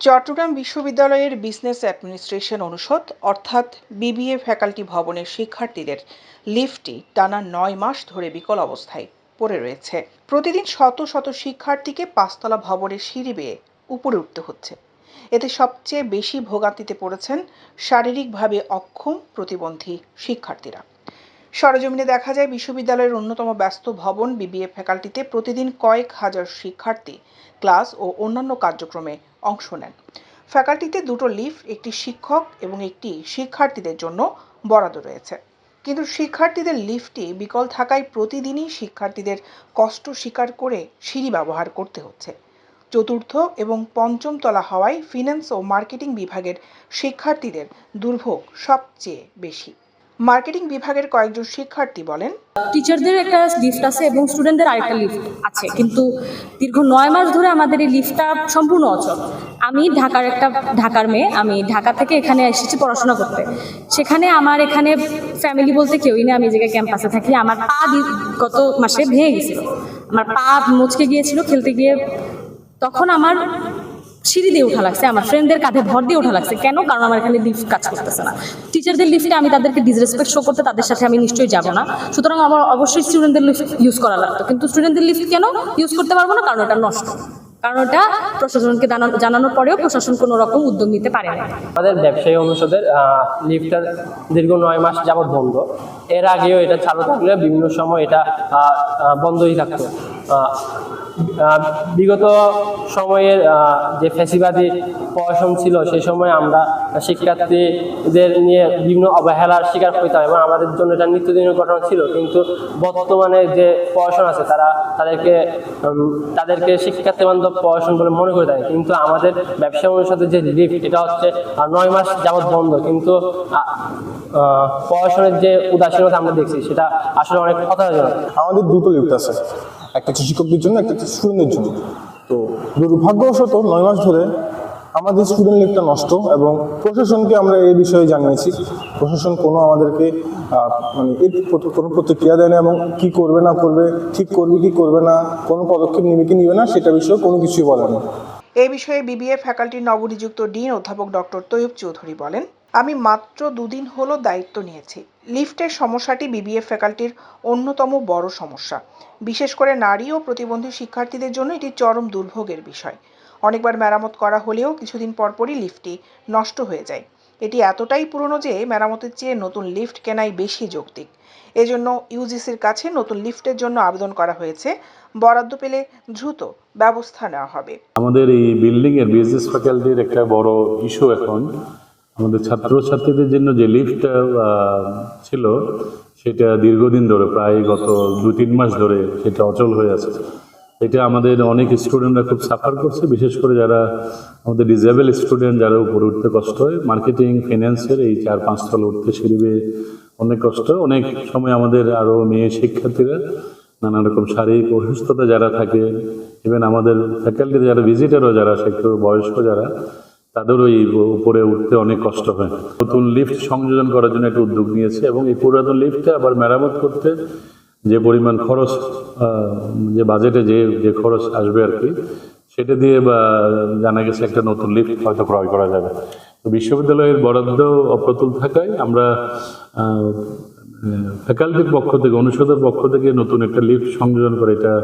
চট্টগ্রাম বিশ্ববিদ্যালয়ের business administration অনুষদ, অর্থাৎ বিবিএ ফ্যাকাল্টি ভবনের শিক্ষার্থীদের লিফটটি টানা নয় মাস ধরে বিকল অবস্থায় পড়ে রয়েছে। প্রতিদিন শত শত শিক্ষার্থীকে পাঁচতলা ভবনের সিঁড়ি বেয়ে উপরে উঠতে হচ্ছে। এতে সবচেয়ে বেশি ভোগান্তিতে পড়েছেন শারীরিকভাবে অক্ষম প্রতিবন্ধী শিক্ষার্থীরা। সরজমিনে দেখা যায় বিশ্ববিদ্যালয়ের অন্যতম ব্যস্ত ভবন, বিবিএ ফ্যাকাল্টিতে প্রতিদিন কয়েক হাজার শিক্ষার্থী ক্লাস ও অন্যান্য কার্যক্রমে অংশ নেন। ফ্যাকাল্টিতে দুটো লিফট, একটি শিক্ষক এবং একটি শিক্ষার্থীদের জন্য বরাদ্দ রয়েছে। কিন্তু শিক্ষার্থীদের লিফটটি বিকল থাকায় প্রতিদিনই শিক্ষার্থীদের কষ্ট স্বীকার করে সিঁড়ি ব্যবহার করতে হচ্ছে। চতুর্থ এবং পঞ্চম তলা হওয়ায় ফিন্যান্স ও মার্কেটিং বিভাগের শিক্ষার্থীদের দুর্ভোগ সবচেয়ে বেশি। মার্কেটিং বিভাগের কয়েকজন শিক্ষার্থী বলেন, টিচারদের একটা লিফট আছে এবং স্টুডেন্টদের আরেকটা লিফট আছে। কিন্তু দীর্ঘ নয় মাস ধরে আমাদের এই লিফটটা সম্পূর্ণ অচল। আমি ঢাকার একটা, ঢাকার মেয়ে, আমি ঢাকা থেকে এখানে এসেছি পড়াশোনা করতে। সেখানে আমার এখানে ফ্যামিলি বলতে কেউই না আমি জায়গায় ক্যাম্পাসে থাকি, আমার পা গত মাসে ভেঙে গেছিল। আমার পা মুচকে গিয়েছিল, খেলতে গিয়ে তখন আমার সিঁড়ি দিয়ে ওঠা লাগছে, আমার ফ্রেন্ডদের কাঁধে ভর দিয়ে ওঠা লাগছে। কেন? কারণ আমার এখানে লিফট কাজ করতেছে না। টিচারদের লিফটে আমি তাদেরকে ডিসরেসপেক্ট শো করতে তাদের সাথে আমি নিশ্চয়ই যাব না। সুতরাং আমার অবশ্যই স্টুডেন্টদের লিফট ইউজ করা লাগতো। কিন্তু স্টুডেন্টদের লিফট কেন? ইউজ করতে পারব না, কারণ ওটা নষ্ট। কারণ এটা প্রশাসনকে জানানোর পরেও প্রশাসন কোনো রকম উদ্যোগ নিতে পারে না। আমাদের ব্যবসায়ী অনুষদের লিফটটা দীর্ঘ নয় মাস যাবৎ বন্ধ। এর আগেও এটা চালু থাকলে বিভিন্ন সময় এটা বন্ধই থাকতো। বিগত সময়ের যে ফ্যাসিবাদী প্রশাসন ছিল, সেই সময় আমরা শিক্ষার্থীদের নিয়ে বিভিন্ন অবহেলার শিকার হইতাম এবং আমাদের জন্য এটা নিত্যদিনের ঘটনা ছিল। কিন্তু বর্তমানে যে প্রশাসন আছে, তারা তাদেরকে তাদেরকে শিক্ষার্থী বান্ধব প্রশাসন বলে মনে করে দেয়। কিন্তু আমাদের ব্যবসা অনুষদের যে লিফট এটা হচ্ছে নয় মাস যাবৎ বন্ধ। কিন্তু প্রশাসনের যে উদাসীনতা আমরা দেখছি, সেটা আসলে অনেক হতাশাজনক। আমাদের দুটো লিফট আছে। একটা হচ্ছে শিক্ষকদের জন্য, একটা হচ্ছে স্টুডেন্টদের জন্য। তো দুর্ভাগ্যবশত নয় মাস ধরে আমাদের স্টুডেন্ট লিফটটা নষ্ট এবং প্রশাসনকে আমরা এই বিষয়ে জানিয়েছি। প্রশাসন কোনো আমাদেরকে মানে এর কোনো প্রতিক্রিয়া দেয় না এবং কি করবে, না করবে, ঠিক করবে, কি করবে না, কোনো পদক্ষেপ নেবে, কি নেবে না, সেটা বিষয়ে কোনো কিছুই বলে না এ বিষয়ে বিবিএ ফ্যাকাল্টির নবনিযুক্ত ডিন অধ্যাপক ডক্টর তৈয়ব চৌধুরী বলেন আমি মাত্র দুদিন হলো দায়িত্ব নিয়েছি। লিফটের সমস্যাটি বিবিএ ফ্যাকাল্টির অন্যতম বড় সমস্যা। বিশেষ করে নারী ও প্রতিবন্ধী শিক্ষার্থীদের জন্য এটি চরম দুর্ভোগের বিষয়। অনেকবার মেরামত করা হলেও কিছুদিন পরপরই লিফটটি নষ্ট হয়ে যায়। এটি এতটাই পুরনো যে মেরামতের চেয়ে নতুন লিফট কেনাই বেশি যৌক্তিক। এজন্য ইউজিসির কাছে নতুন লিফটের জন্য আবেদন করা হয়েছে। বরাদ্দ পেলে দ্রুত ব্যবস্থা নেওয়া হবে। আমাদের এই বিল্ডিং এর বিজনেস ফ্যাকাল্টির একটা বড় ইস্যু এখন। আমাদের ছাত্রছাত্রীদের জন্য যে লিফট ছিল, সেটা দীর্ঘদিন ধরে, প্রায় গত দু তিন মাস ধরে সেটা অচল হয়ে আছে এটা আমাদের অনেক স্টুডেন্টরা খুব সাফার করছে, বিশেষ করে যারা আমাদের ডিজেবল স্টুডেন্ট যারা উপরে উঠতে কষ্ট হয় মার্কেটিং ফিন্যান্সের এই চার, পাঁচ তলা উঠতে সিঁড়ি অনেক কষ্ট। অনেক সময় আমাদের আরও মেয়ে শিক্ষার্থীরা নানা রকম শারীরিক অসুস্থতা যারা থাকে ইভেন আমাদের ফ্যাকাল্টিতে যারা ভিজিটারও যারা, সে বয়স্ক যারা তাদেরও এই উপরে উঠতে অনেক কষ্ট হয়। নতুন লিফট সংযোজন করার জন্য একটা উদ্যোগ নিয়েছে এবং এই পুরাতন লিফটটা আবার মেরামত করতে যে পরিমাণ খরচ যে বাজেটে যে যে খরচ আসবে আর কি, সেটা দিয়ে বা, জানা গেছে একটা নতুন লিফট হয়তো ক্রয় করা যাবে। তো বিশ্ববিদ্যালয়ের বরাদ্দ অপ্রতুল থাকায় আমরা ফ্যাকাল্টির পক্ষ থেকে, অনুষদের পক্ষ থেকে নতুন একটা লিফট সংযোজন করে এটা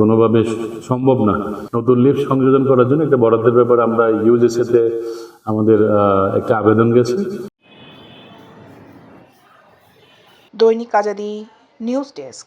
কোনোভাবে সম্ভব না। নতুন লিফট সংযোজন করার জন্য একটা বরাদ্দের ব্যাপারে আমরা ইউজিসিতে আমাদের একটা আবেদন গেছে। দৈনিক আজাদি নিউজ ডেস্ক।